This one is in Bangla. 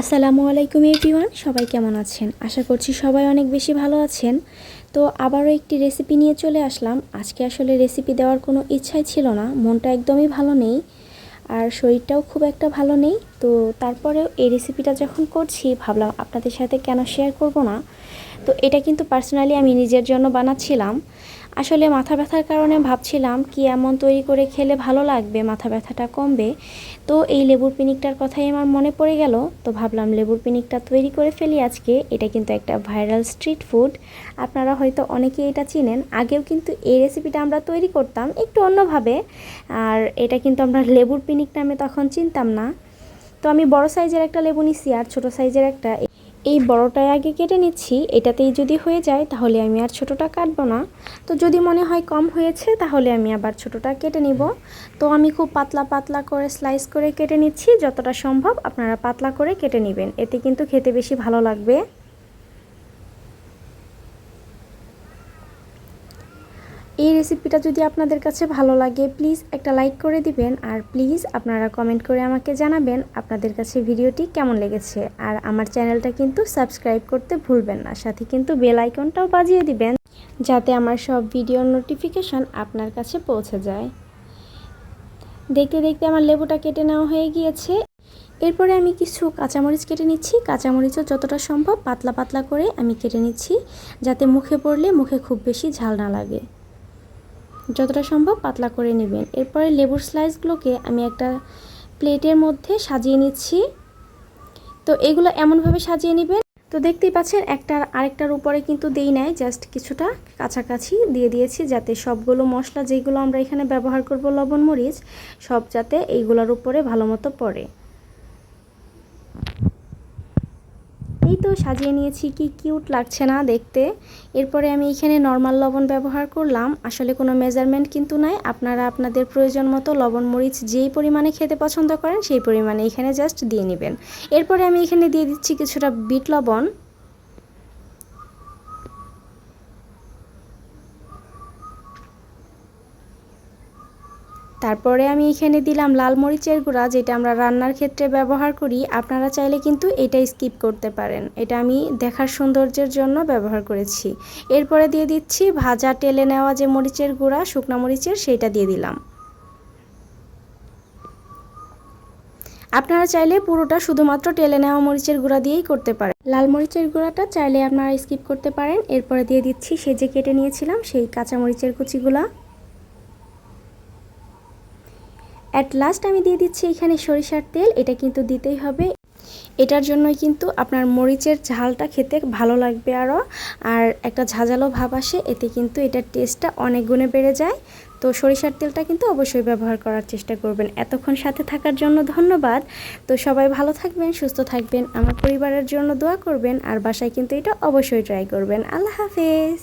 আসসালামু আলাইকুম এভরিওয়ান, সবাই কেমন আছেন? আশা করছি সবাই অনেক বেশি ভালো আছেন। তো আবারও একটি রেসিপি নিয়ে চলে আসলাম। আজকে আসলে রেসিপি দেওয়ার কোনো ইচ্ছাই ছিল না, মনটা একদমই ভালো নেই আর শরীরটাও খুব একটা ভালো নেই। তো তারপরেও এই রেসিপিটা যখন করছি, ভাবলাম আপনাদের সাথে কেন শেয়ার করব না? তো এটা কিন্তু পার্সোনালি আমি নিজের জন্য বানাচ্ছিলাম। আসলে মাথা ব্যথার কারণে ভাবছিলাম কি এমন তৈরি করে খেলে ভালো লাগবে, মাথা ব্যথাটা কমবে। তো এই লেবুর পিনিকটার কথাই আমার মনে পড়ে গেল। তো ভাবলাম লেবুর পিনিকটা তৈরি করে ফেলি আজকে। এটা কিন্তু একটা ভাইরাল স্ট্রিট ফুড আপনারা হয়তো অনেকেই এটা চিনেন। আগেও কিন্তু এই রেসিপিটা আমরা তৈরি করতাম একটু অন্যভাবে। আর এটা কিন্তু আমরা লেবুর পিনিক নামে তখন চিনতাম না। তো আমি বড় সাইজের একটা লেবু নিচ্ছি আর ছোট সাইজের একটা। এই বড়টায় আগে কেটে নিচ্ছি, এটাতেই যদি হয়ে যায় তাহলে আমি আর ছোটোটা কাটবো না। তো যদি মনে হয় কম হয়েছে তাহলে আমি আবার ছোটোটা কেটে নিব। তো আমি খুব পাতলা পাতলা করে স্লাইস করে কেটে নিচ্ছি, যতটা সম্ভব আপনারা পাতলা করে কেটে নেবেন, এতে কিন্তু খেতে বেশি ভালো লাগবে। এই রেসিপিটা যদি আপনাদের কাছে ভালো লাগে প্লিজ একটা লাইক করে দিবেন আর প্লিজ আপনারা কমেন্ট করে আমাকে জানাবেন আপনাদের কাছে ভিডিওটি কেমন লেগেছে। আর আমার চ্যানেলটা কিন্তু সাবস্ক্রাইব করতে ভুলবেন না, সাথে কিন্তু বেল আইকনটাও বাজিয়ে দিবেন যাতে আমার সব ভিডিওর নোটিফিকেশান আপনার কাছে পৌঁছে যায়। দেখতে দেখতে আমার লেবুটা কেটে নেওয়া হয়ে গিয়েছে। এরপরে আমি কিছু কাঁচামরিচ কেটে নিচ্ছি। কাঁচামরিচও যতটা সম্ভব পাতলা পাতলা করে আমি কেটে নিচ্ছি, যাতে মুখে পড়লে মুখে খুব বেশি ঝাল না লাগে। যতটা সম্ভব পাতলা করে নেবেন। এরপরে লেবুর স্লাইসগুলোকে আমি একটা প্লেটের মধ্যে সাজিয়ে নিচ্ছি। তো এগুলো এমনভাবে সাজিয়ে নেবেন। তো দেখতেই পাচ্ছেন একটার আরেকটার উপরে কিন্তু দেই নাই জাস্ট কিছুটা কাছাকাছি দিয়ে দিয়েছি যাতে সবগুলো মশলা যেগুলো আমরা এখানে ব্যবহার করব লবণ, মরিচ, সব যাতে এইগুলোর উপরে ভালো মতো পড়ে। এই তো সাজিয়ে নিয়েছি, কি কিউট লাগছে না দেখতে। এরপরে আমি এখানে নর্মাল লবণ ব্যবহার করলাম। আসলে কোনো মেজারমেন্ট কিন্তু নাই। আপনারা আপনাদের প্রয়োজন মতো লবণ মরিচ যেই পরিমাণে খেতে পছন্দ করেন সেই পরিমাণে এখানে জাস্ট দিয়ে নেবেন। এরপরে আমি এখানে দিয়ে দিচ্ছি কিছুটা বিট লবণ। তারপরে আমি এখানে দিলাম লাল মরিচের গুঁড়া, যেটা আমরা রান্নার ক্ষেত্রে ব্যবহার করি। আপনারা চাইলে কিন্তু এটা স্কিপ করতে পারেন। এটা আমি দেখার সৌন্দর্যের জন্য ব্যবহার করেছি। এরপরে দিয়ে দিচ্ছি ভাজা টেলে নেওয়া যে মরিচের গুঁড়া, শুকনা মরিচের সেইটা দিয়ে দিলাম। আপনারা চাইলে পুরোটা শুধুমাত্র টেলে নেওয়া মরিচের গুঁড়া দিয়েই করতে পারেন। লাল মরিচের গুঁড়াটা চাইলে আপনারা স্কিপ করতে পারেন। এরপরে দিয়ে দিচ্ছি সেজে কেটে নিয়েছিলাম সেই কাঁচা মরিচের কুচিগুলা। অ্যাট লাস্ট আমি দিয়ে দিচ্ছি এখানে সরিষার তেল, এটা কিন্তু দিতেই হবে। এটার জন্যই কিন্তু আপনার মরিচের ঝালটা খেতে ভালো লাগবে আরও। আর একটা ঝাঁঝালো ভাব আসে, এতে কিন্তু এটার টেস্টটা অনেক গুণে বেড়ে যায়। তো সরিষার তেলটা কিন্তু অবশ্যই ব্যবহার করার চেষ্টা করবেন। এতক্ষণ সাথে থাকার জন্য ধন্যবাদ। তো সবাই ভালো থাকবেন, সুস্থ থাকবেন। আমার পরিবারের জন্য দোয়া করবেন, আর বাসায় কিন্তু এটা অবশ্যই ট্রাই করবেন। আল্লাহ হাফেজ।